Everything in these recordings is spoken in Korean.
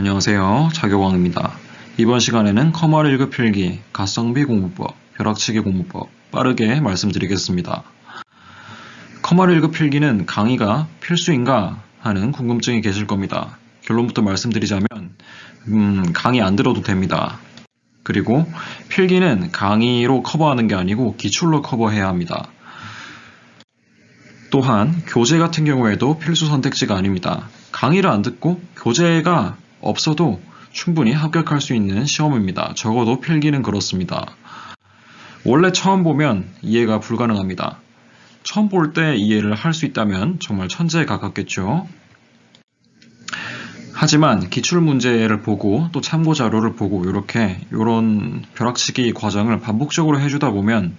안녕하세요. 자교광입니다. 이번 시간에는 커머 1급 필기, 가성비 공부법, 벼락치기 공부법 빠르게 말씀드리겠습니다. 커머 1급 필기는 강의가 필수인가 하는 궁금증이 계실 겁니다. 결론부터 말씀드리자면 음, 강의 안 들어도 됩니다. 그리고 필기는 강의로 커버하는 게 아니고 기출로 커버해야 합니다. 또한 교재 같은 경우에도 필수 선택지가 아닙니다. 강의를 안 듣고 교재가 없어도 충분히 합격할 수 있는 시험입니다. 적어도 필기는 그렇습니다. 원래 처음 보면 이해가 불가능합니다. 처음 볼 때 이해를 할 수 있다면 정말 천재에 가깝겠죠. 하지만 기출 문제를 보고 또 참고 자료를 보고 이렇게 이런 벼락치기 과정을 반복적으로 해주다 보면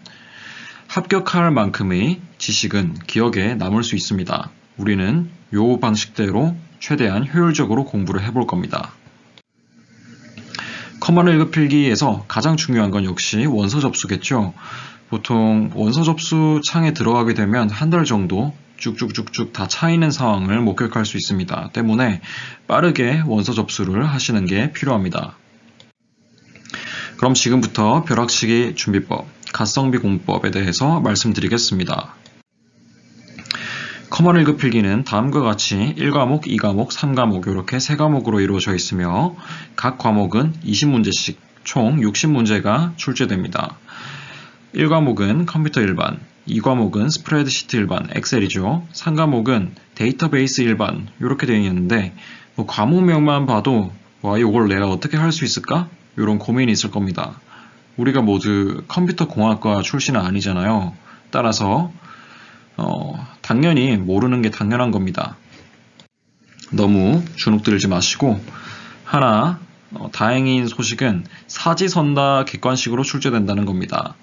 합격할 만큼의 지식은 기억에 남을 수 있습니다. 우리는 요 방식대로 최대한 효율적으로 공부를 해볼 겁니다. 커먼 1급 필기에서 가장 중요한 건 역시 원서 접수겠죠. 보통 원서 접수 창에 들어가게 되면 한 달 정도 쭉쭉쭉쭉 다차 있는 상황을 목격할 수 있습니다. 때문에 빠르게 원서 접수를 하시는 게 필요합니다. 그럼 지금부터 벼락치기 준비법, 가성비 공부법에 대해서 말씀드리겠습니다. 커먼 1급 필기는 다음과 같이 1과목, 2과목, 3과목 이렇게 3과목으로 이루어져 있으며 각 과목은 20문제씩 총 60문제가 출제됩니다. 1과목은 컴퓨터 일반, 2과목은 스프레드시트 일반, 엑셀이죠. 3과목은 데이터베이스 일반 이렇게 되어 있는데 뭐 과목명만 봐도 와 이걸 내가 어떻게 할 수 있을까? 이런 고민이 있을 겁니다. 우리가 모두 컴퓨터 공학과 출신은 아니잖아요. 따라서 어, 당연히 모르는 게 당연한 겁니다. 너무 주눅들지 마시고 하나 어, 다행인 소식은 사지선 다 객관식으로 출제된다는 겁니다.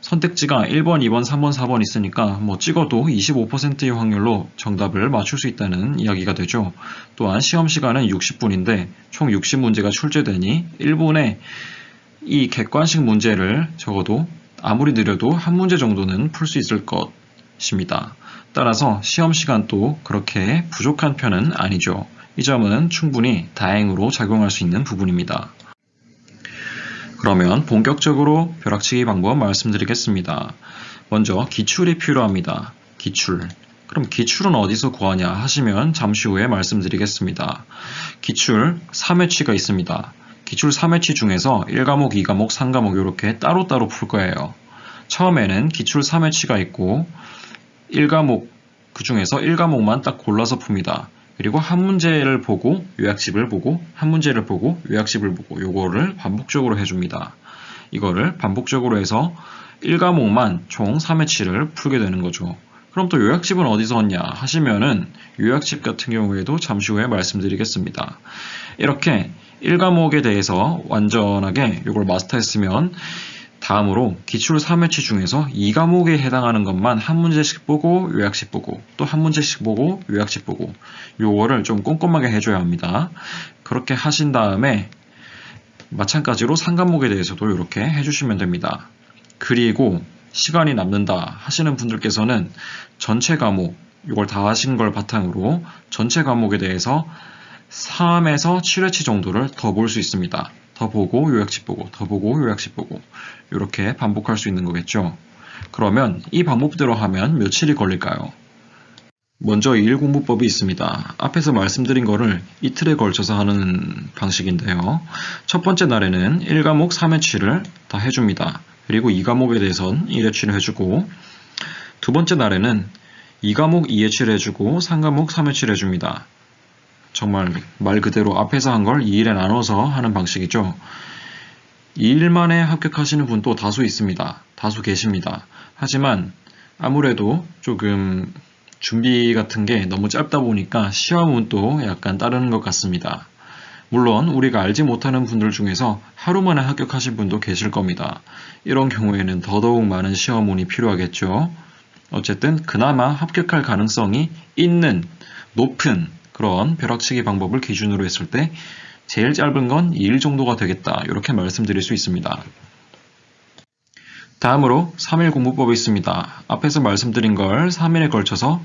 선택지가 1번, 2번, 3번, 4번 있으니까 뭐 찍어도 25%의 확률로 정답을 맞출 수 있다는 이야기가 되죠. 또한 시험 시간은 60분인데 총 60문제가 출제되니 1분에 이 객관식 문제를 적어도 아무리 느려도 한 문제 정도는 풀 수 있을 것입니다. 따라서 시험 시간도 그렇게 부족한 편은 아니죠. 이 점은 충분히 다행으로 작용할 수 있는 부분입니다. 그러면 본격적으로 벼락치기 방법 말씀드리겠습니다. 먼저 기출이 필요합니다. 기출. 그럼 기출은 어디서 구하냐 하시면 잠시 후에 말씀드리겠습니다. 기출 3회치가 있습니다. 기출 3회치 중에서 1과목, 2과목, 3과목 이렇게 따로따로 풀 거예요. 처음에는 기출 3회치가 있고 1과목 그 중에서 1과목만 딱 골라서 풉니다. 그리고 한 문제를 보고 요약집을 보고 한 문제를 보고 요약집을 보고 요거를 반복적으로 해줍니다. 이거를 반복적으로 해서 1과목만 총 3회치를 풀게 되는 거죠. 그럼 또 요약집은 어디서 얻냐 하시면은 요약집 같은 경우에도 잠시 후에 말씀드리겠습니다. 이렇게 1과목에 대해서 완전하게 이걸 마스터했으면 다음으로 기출 3회치 중에서 2과목에 해당하는 것만 한 문제씩 보고 요약식 보고 또 한 문제씩 보고 요약식 보고 요거를 좀 꼼꼼하게 해줘야 합니다. 그렇게 하신 다음에 마찬가지로 3과목에 대해서도 이렇게 해주시면 됩니다. 그리고 시간이 남는다 하시는 분들께서는 전체 과목 이걸 다 하신 걸 바탕으로 전체 과목에 대해서 3에서 7회치 정도를 더 볼 수 있습니다. 더 보고 요약집 보고 더 보고 요약집 보고 이렇게 반복할 수 있는 거겠죠. 그러면 이 방법대로 하면 며칠이 걸릴까요? 먼저 일 공부법이 있습니다. 앞에서 말씀드린 거를 이틀에 걸쳐서 하는 방식인데요. 첫 번째 날에는 1과목 3회치를 다 해줍니다. 그리고 2과목에 대해선 1회치를 해주고 두 번째 날에는 2과목 2회치를 해주고 3과목 3회치를 해줍니다. 정말 말 그대로 앞에서 한 걸 2일에 나눠서 하는 방식이죠. 2일 만에 합격하시는 분도 다수 있습니다. 다수 계십니다. 하지만 아무래도 조금 준비 같은 게 너무 짧다 보니까 시험은 또 약간 따르는 것 같습니다. 물론 우리가 알지 못하는 분들 중에서 하루 만에 합격하신 분도 계실 겁니다. 이런 경우에는 더더욱 많은 시험운이 필요하겠죠. 어쨌든 그나마 합격할 가능성이 있는 높은 그런 벼락치기 방법을 기준으로 했을 때 제일 짧은 건 2일 정도가 되겠다. 이렇게 말씀드릴 수 있습니다. 다음으로 3일 공부법이 있습니다. 앞에서 말씀드린 걸 3일에 걸쳐서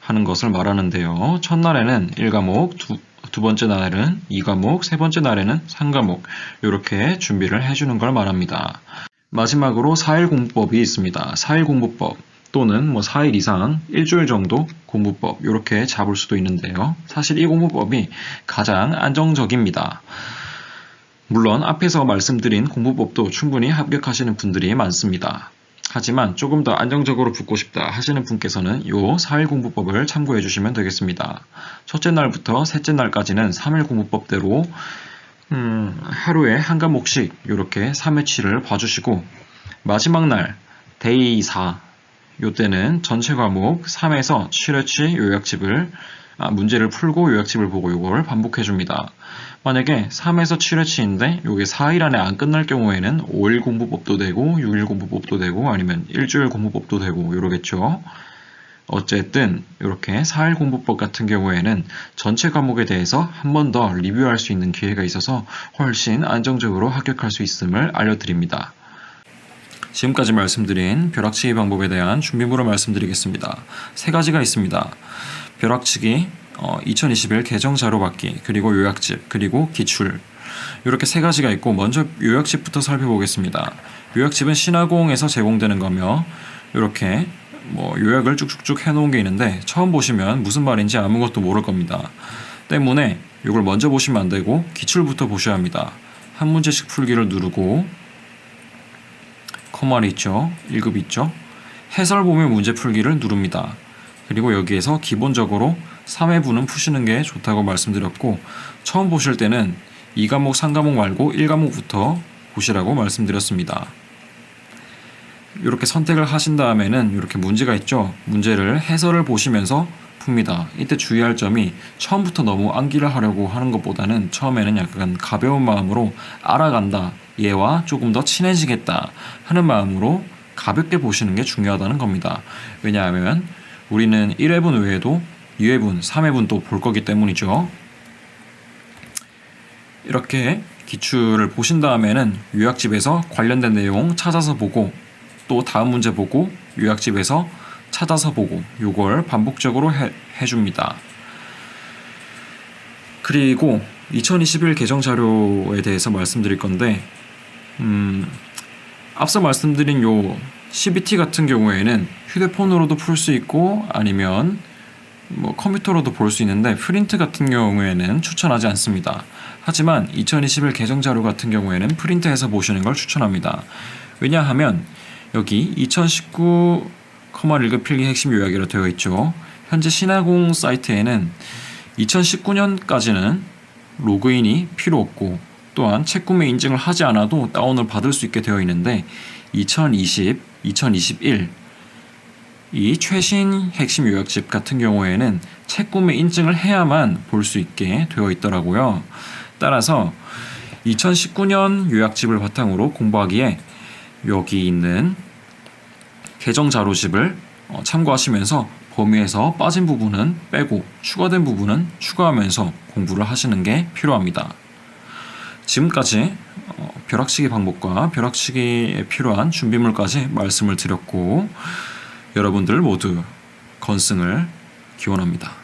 하는 것을 말하는데요. 첫날에는 1과목, 두, 두 번째 날에는 2과목, 세 번째 날에는 3과목 이렇게 준비를 해주는 걸 말합니다. 마지막으로 4일 공부법이 있습니다. 4일 공부법 또는 뭐 4일 이상 일주일 정도 공부법 이렇게 잡을 수도 있는데요. 사실 이 공부법이 가장 안정적입니다. 물론 앞에서 말씀드린 공부법도 충분히 합격하시는 분들이 많습니다. 하지만 조금 더 안정적으로 붙고 싶다 하시는 분께서는 요 4일 공부법을 참고해 주시면 되겠습니다. 첫째 날부터 셋째 날까지는 3일 공부법대로 음, 하루에 한 과목씩 이렇게 3회치를 봐주시고 마지막 날 데이 4 요때는 전체 과목 3에서 7회치 요약집을 아, 문제를 풀고 요약집을 보고 요걸 반복해 줍니다. 만약에 3에서 7회치인데 요게 4일 안에 안 끝날 경우에는 5일 공부법도 되고 6일 공부법도 되고 아니면 일주일 공부법도 되고 요러겠죠. 어쨌든 이렇게 4일 공부법 같은 경우에는 전체 과목에 대해서 한 번 더 리뷰할 수 있는 기회가 있어서 훨씬 안정적으로 합격할 수 있음을 알려드립니다. 지금까지 말씀드린 벼락치기 방법에 대한 준비물을 말씀드리겠습니다. 세 가지가 있습니다. 벼락치기, 2021 개정 자료 받기, 그리고 요약집, 그리고 기출. 이렇게 세 가지가 있고 먼저 요약집부터 살펴보겠습니다. 요약집은 신화공에서 제공되는 거며 이렇게 뭐 요약을 쭉쭉쭉 해놓은 게 있는데 처음 보시면 무슨 말인지 아무것도 모를 겁니다. 때문에 이걸 먼저 보시면 안 되고 기출부터 보셔야 합니다. 한 문제씩 풀기를 누르고 커머리 있죠. 1급 있죠. 해설 보면 문제 풀기를 누릅니다. 그리고 여기에서 기본적으로 3회분은 푸시는 게 좋다고 말씀드렸고 처음 보실 때는 2과목, 3과목 말고 1과목부터 보시라고 말씀드렸습니다. 이렇게 선택을 하신 다음에는 이렇게 문제가 있죠. 문제를 해설을 보시면서 풉니다. 이때 주의할 점이 처음부터 너무 암기를 하려고 하는 것보다는 처음에는 약간 가벼운 마음으로 알아간다. 얘와 조금 더 친해지겠다 하는 마음으로 가볍게 보시는 게 중요하다는 겁니다. 왜냐하면 우리는 1회분 외에도 2회분, 3회분 또볼 거기 때문이죠. 이렇게 기출을 보신 다음에는 요약집에서 관련된 내용 찾아서 보고 또 다음 문제 보고 요약집에서 찾아서 보고 요걸 반복적으로 해, 해줍니다. 그리고 2021 개정 자료에 대해서 말씀드릴 건데 음, 앞서 말씀드린 요 CBT 같은 경우에는 휴대폰으로도 풀 수 있고 아니면 뭐 컴퓨터로도 볼 수 있는데 프린트 같은 경우에는 추천하지 않습니다. 하지만 2021 개정 자료 같은 경우에는 프린트해서 보시는 걸 추천합니다. 왜냐하면 여기 2019 커마 일급 필기 핵심 요약이라 되어 있죠. 현재 신화공 사이트에는 2019년까지는 로그인이 필요 없고 또한 책 구매 인증을 하지 않아도 다운을 받을 수 있게 되어 있는데 2020, 2021 이 최신 핵심 요약집 같은 경우에는 책 구매 인증을 해야만 볼 수 있게 되어 있더라고요. 따라서 2019년 요약집을 바탕으로 공부하기에 여기 있는 개정 자료집을 어, 참고하시면서 범위에서 빠진 부분은 빼고 추가된 부분은 추가하면서 공부를 하시는 게 필요합니다. 지금까지 어, 벼락치기 방법과 벼락치기에 필요한 준비물까지 말씀을 드렸고 여러분들 모두 건승을 기원합니다.